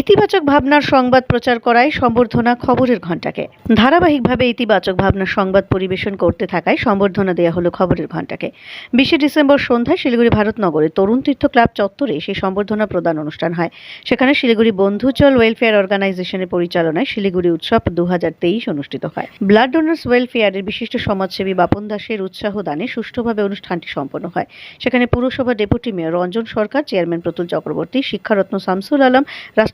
ইতিবাচক ভাবনার সংবাদ প্রচার করায় সম্বর্ধনা খবরের ঘণ্টাকে। ধারাবাহিকভাবে ইতিবাচক ভাবনার সংবাদ পরিবেশন করতে থাকায় সম্বর্ধনা দেওয়া হলো খবরের ঘণ্টাকে। বিশে ডিসেম্বর সন্ধ্যায় শিলিগুড়ি ভারতনগরে তরুণ তীর্থ ক্লাব চত্বরে সেই সম্বর্ধনা প্রদান অনুষ্ঠান হয়। সেখানে শিলিগুড়ি বন্ধুচল ওয়েলফেয়ার অর্গানাইজেশনের পরিচালনায় শিলিগুড়ি উৎসব দু হাজার তেইশ অনুষ্ঠিত হয়। ব্লাড ডোনার্স ওয়েলফেয়ারের বিশিষ্ট সমাজসেবী বাপন দাসের উৎসাহ দানে সুষ্ঠুভাবে অনুষ্ঠানটি সম্পন্ন হয়। সেখানে পুরসভা deputy mayor Ranjan Sarkar, chairman Pratul Chakraborty, Shiksharatna Shamsul Alam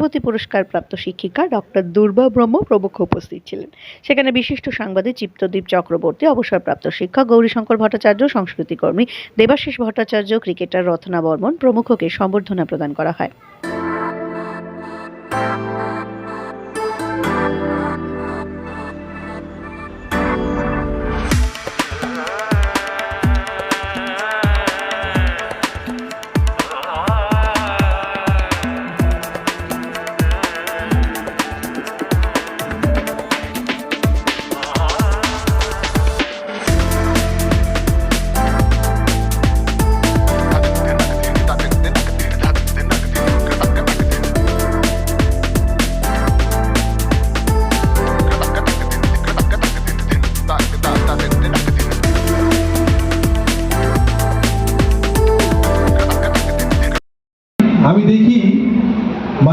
রাষ্ট্রপতি পুরস্কার প্রাপ্ত শিক্ষিকা ডক্টর দুর্বা ব্রহ্ম প্রমুখ উপস্থিত ছিলেন। সেখানে বিশিষ্ট সাংবাদিক চিত্তদীপ চক্রবর্তী, অবসরপ্রাপ্ত শিক্ষক গৌরীশঙ্কর ভট্টাচার্য, সংস্কৃতিকর্মী দেবাশিস ভট্টাচার্য, ক্রিকেটার রত্না বর্মন প্রমুখকে সম্বর্ধনা প্রদান করা হয়।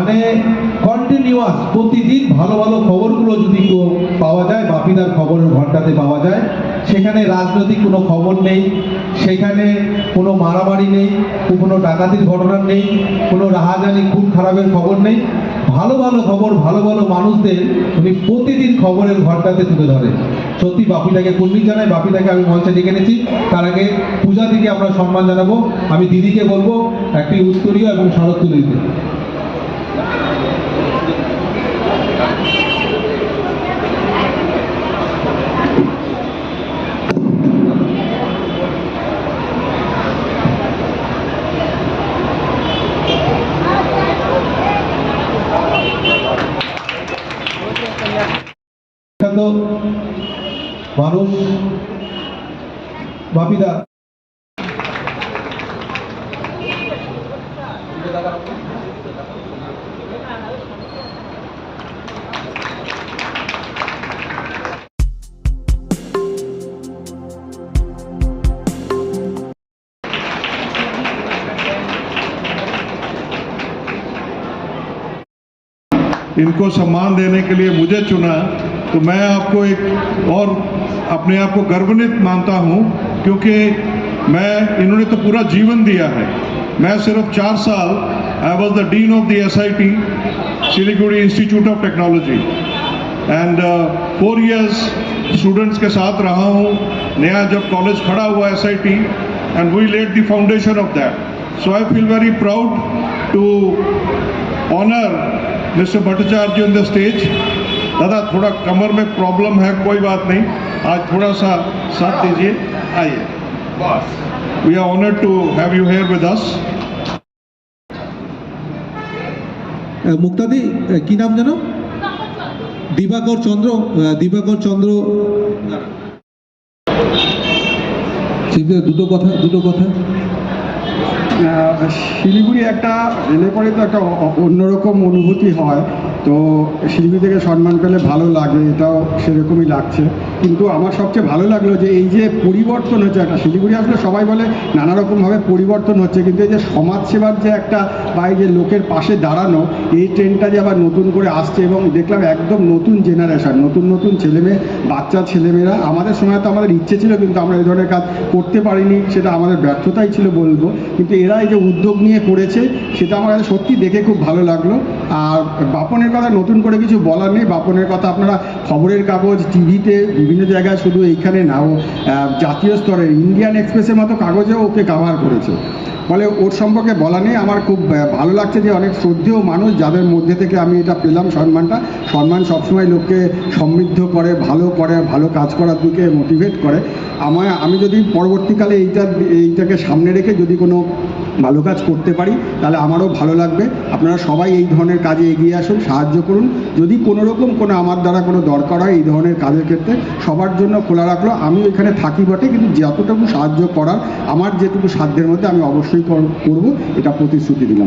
মানে কন্টিনিউয়াস প্রতিদিন ভালো ভালো খবরগুলো যদি পাওয়া যায়, বাপিদার খবরের ঘন্টাতে পাওয়া যায়, সেখানে রাজনৈতিক কোনো খবর নেই, সেখানে কোনো মারামারি নেই, কোনো ডাকাতির ঘটনা নেই, কোনো রাহাজানি খুব খারাপের খবর নেই, ভালো ভালো খবর, ভালো ভালো মানুষদের উনি প্রতিদিন খবরের ঘন্টাতে তুলে ধরে সত্যি বাপিদাকে কুর্মি জানাই, বাপিদাকে আমি মঞ্চে ডেকে এনেছি, তার আগে পূজা দিকে আমরা সম্মান জানাব, আমি দিদিকে বলব, একটি উত্তরীয় এবং শরৎ তুলে দিতে বিখ্যাত মানুষ বাপিদা इनको सम्मान देने के लिए मुझे चुना तो मैं आपको एक और अपने आप को गर्वनित मानता हूँ, क्योंकि मैं, इन्होंने तो पूरा जीवन दिया है। मैं सिर्फ़ चार साल I was the dean of the S I T Siliguri institute of technology and four years students के साथ रहा हूँ। नया जब कॉलेज खड़ा हुआ S I T and we laid the foundation of that so I feel very proud to honour Mr Bhattacharya on the stage दादा थोड़ा कमर में प्रॉब्लम है कोई बात नहीं आज थोड़ा सा साथ दीजिए आइए we are honoured to have you here with us Muktadi আহ, কি নাম যেন দিবাকর চন্দ্র আহ, দিবাকর চন্দ্র ঠিক আছে, দুটো কথা দুটো কথা আহ, শিলিগুড়ি একটা এলে পরে তো একটা অ- অন্যরকম অনুভূতি হয় তো শিল্পী থেকে সম্মান পেলে ভালো লাগে, এটাও সেরকমই লাগছে। কিন্তু আমার সবচেয়ে ভালো লাগল যে এই যে পরিবর্তন হচ্ছে, একটা শিলিগুড়ি আসলে সবাই বলে নানা রকমভাবে পরিবর্তন হচ্ছে, কিন্তু এই যে সমাজসেবার যে একটা বা এই যে লোকের পাশে দাঁড়ানো, এই ট্রেনটা যে আবার নতুন করে আসছে এবং দেখলাম একদম নতুন জেনারেশন নতুন নতুন ছেলেমেয়ে, বাচ্চা ছেলেমেয়েরা। আমাদের সময় তো আমাদের ইচ্ছে ছিল, কিন্তু আমরা এই ধরনের কাজ করতে পারিনি, সেটা আমাদের ব্যর্থতাই ছিল বলব। কিন্তু এরা এই যে উদ্যোগ নিয়ে করেছে, সেটা আমার কাছে সত্যি দেখে খুব ভালো লাগল। আর বাপনের কথা নতুন করে কিছু বলার নেই। বাপনের কথা আপনারা খবরের কাগজ, টিভিতে, বিভিন্ন জায়গায় শুধু এইখানে না, ও জাতীয় স্তরে ইন্ডিয়ান এক্সপ্রেসের মতো কাগজেও ওকে কাভার করেছে। ফলে ওর সম্পর্কে বলা নেই। আমার খুব ভালো লাগছে যে অনেক শ্রদ্ধেয় মানুষ যাদের মধ্যে থেকে আমি এটা পেলাম সম্মানটা। সম্মান সবসময় লোককে সমৃদ্ধ করে, ভালো করে, ভালো কাজ করার দিকে মোটিভেট করে। আমার আমি যদি পরবর্তীকালে এইটা, এইটাকে সামনে রেখে যদি কোনো ভালো কাজ করতে পারি, তাহলে আমারও ভালো লাগবে। আপনারা সবাই এই ধরনের কাজে এগিয়ে আসুন, সাহায্য করুন। যদি কোনো রকম কোনো আমার দ্বারা কোনো দরকার হয় এই ধরনের কাজের ক্ষেত্রে, সবার জন্য খোলা রাখল। আমি এখানে থাকি বটে, কিন্তু যতটুকু সাহায্য করার, আমার যেটুকু সাধ্যের মধ্যে আমি অবশ্যই কর- করব, এটা প্রতিশ্রুতি দিলাম।